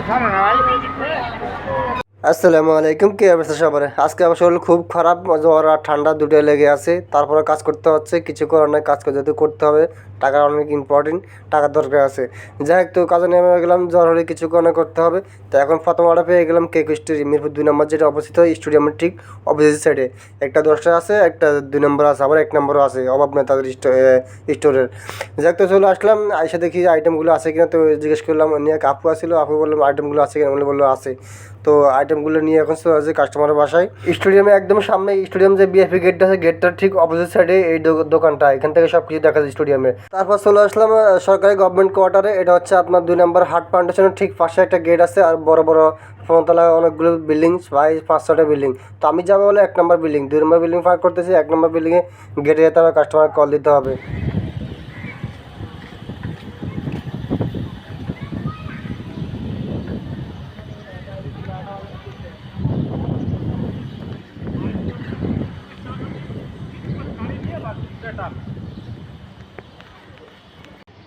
coming, right? আসসালামু আলাইকুম, কি অবস্থা সবার? আজকে আমার শরীর খুব খারাপ, জ্বর আর ঠান্ডা দুটোই লেগে আছে। তারপরে কাজ করতে হচ্ছে, কিছু করার নাই কাজ যেহেতু করতে হবে টাকা অনেক ইম্পর্টেন্ট টাকার দরকার আছে। যাই হোক তো, কাজে নেমে গেলাম, জ্বর হলে কিছু করে করতে হবে। তো এখন প্রথম অর্ডার পেয়ে গেলাম কেক স্টোরি মিরপুর দুই নম্বর যেটা অবস্থিত স্টেডিয়ামের ঠিক অপোজিট সাইডে একটা দশটা আছে, একটা দুই নম্বর আছে, আবার এক নম্বরও আছে, অভাব নেই তাদের স্টোরের যাই হোক তো, চলে আসলাম, আইসা দেখি আইটেমগুলো আছে কিনা, তো জিজ্ঞেস করলাম, নিয়ে আপু আসছিল আপু বললাম আইটেমগুলো আছে কিনা উনি বলল আছে। তো আইটেমগুলো নিয়ে এখন চলে আসছে কাস্টমারের বাসায়। স্টেডিয়ামে একদম সামনে স্টেডিয়াম যে বিএফপি গেটটা আছে গেটটার ঠিক অপোজিট সাইডে এই দোকানটা, এখান থেকে সব কিছু দেখা যায় স্টেডিয়ামে তারপর চলে আসলাম সরকারি গভর্নমেন্ট কোয়ার্টারে এটা হচ্ছে আপনার দুই নম্বর হাট ফাউন্ডেশনের ঠিক পাশে একটা গেট আছে, আর বড় বড় ফোনতলা অনেকগুলো বিল্ডিং প্রায় পাঁচ ছটা বিল্ডিং তো আমি যাব বলে এক নম্বর বিল্ডিং দুই নম্বর বিল্ডিং পার করতেছি, এক নম্বর বিল্ডিংয়ে গেটে যেতে হবে কাস্টমার কল দিতে হবে।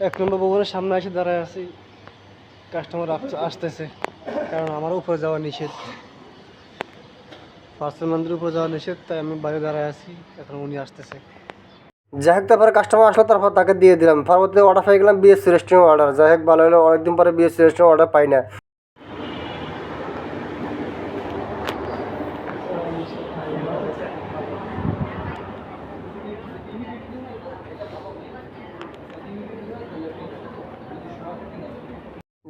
এক নম্বর ভবনের সামনে এসে দাঁড়ায় আছি। কাস্টমার আসতেছে, কারণ আমার উপরে যাওয়া নিষেধ। পার্সেল মন্দির উপরে যাওয়া নিষেধ, তাই আমি বাইরে দাঁড়ায় আছি, এখন উনি আসতেছে। যাই হোক, তারপরে কাস্টমার আসলো, তারপর তাকে দিয়ে দিলাম। পরবর্তীতে অর্ডার পেয়ে গেলাম বিএসসি রেস্টুরেন্ট অর্ডার যাই হোক, ভালো হলো, অনেকদিন পরে বিএসসি রেস্টুরেন্ট অর্ডার পাই না।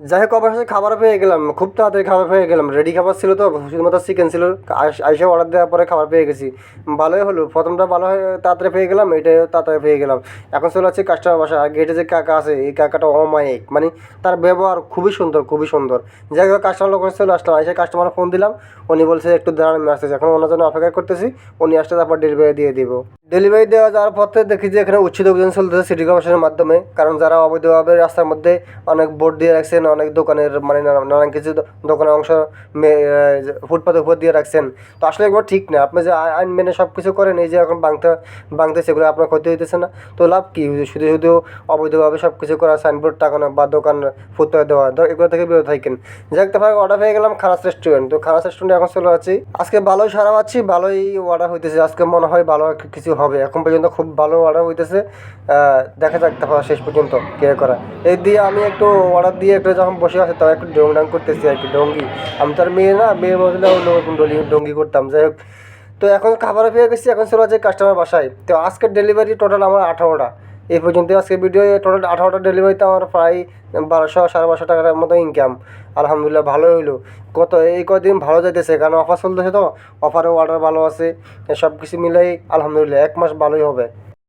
যাই হোক অবশ্যই খাবার পেয়ে গেলাম। খুব তাড়াতাড়ি খাবার পেয়ে গেলাম। রেডি খাবার ছিল তো, শুধুমাত্র চিকেন ছিল। আইস- আইসে অর্ডার দেওয়ার পরে খাবার পেয়ে গেছি। ভালোই হলো। প্রথমটা ভালো হয়ে তাড়াতাড়ি পেয়ে গেলাম এটাও তাড়াতাড়ি পেয়ে গেলাম। এখন চলে যাচ্ছে কাস্টমার বাসা আর গেটে যে কাকা আছে, এই কাকাটা অমায়িক। মানে তার ব্যবহার খুবই সুন্দর খুবই সুন্দর। যাই হোক কাস্টমার লোক চলে আসলাম এসে কাস্টমার ফোন দিলাম। উনি বলছে, একটু দাঁড়ান, আমি আসতেছি। এখন ওনার জন্য অপেক্ষা করতেছি। উনি আসলে তারপর ডেলিভারি দিয়ে দিব। ডেলিভারি দেওয়া যাওয়ার পথে দেখি যে এখানে উচ্ছেদ অভিযান চলতেছে সিটি কর্পোরেশনের মাধ্যমে। কারণ যারা অবৈধভাবে রাস্তার মধ্যে অনেক বোর্ড দিয়ে রাখছেন, অনেক দোকানের মানে নানা- নানান কিছু দোকানের অংশ ফুটপাতের উপর দিয়ে রাখছেন। তো আসলে একবার ঠিক না, আপনি যে আই- আইন মেনে সব কিছু করেন, এই যে এখন বাংতে বাংতে সেগুলো আপনার ক্ষতি হইতেছে না। তো লাভ কি? শুধু শুধু অবৈধভাবে সব কিছু করা সাইনবোর্ড টাকানো বা দোকান ফুটপাতে দেওয়া এগুলো থেকে বিরত থাকেন। যাই হোক অর্ডার পেয়ে গেলাম খানাস রেস্টুরেন্ট তো খানাস রেস্টুরেন্টে এখন চলে আছি আজকে ভালোই সারা পাচ্ছি, ভালোই অর্ডার হইতেছে। আজকে মনে হয় ভালো কিছু হবে। এখন পর্যন্ত খুব ভালো অর্ডার হইতেছে। দেখা যাক তারপর শেষ পর্যন্ত কে করা। এই দিয়ে আমি একটু অর্ডার দিয়ে একটু যখন বসে আছে তখন একটু ডং ডাং করতেছি আর কি, ডঙ্গি। আমি তো আর মেয়ে না, মেয়ে মহিলা ডলি ডঙ্গি করতাম। যাই হোক, তো এখন খাবার পেয়ে গেছি, এখন চলে আছে কাস্টমার বাসায়। তো আজকের ডেলিভারি টোটাল আমার আঠারোটা। এই পর্যন্ত আজকে ভিডিও টোটাল আঠারোটা ডেলিভারিতে আমার প্রায় বারোশো, সাড়ে বারোশো টাকার মতো ইনকাম আলহামদুলিল্লাহ ভালো হইল। কত, এই কদিন ভালো যাইতেছে? কারণ অফার চলতেছে তো অফারে অর্ডার ভালো আছে সব কিছু মিলাই আলহামদুলিল্লাহ, এক মাস ভালোই হবে।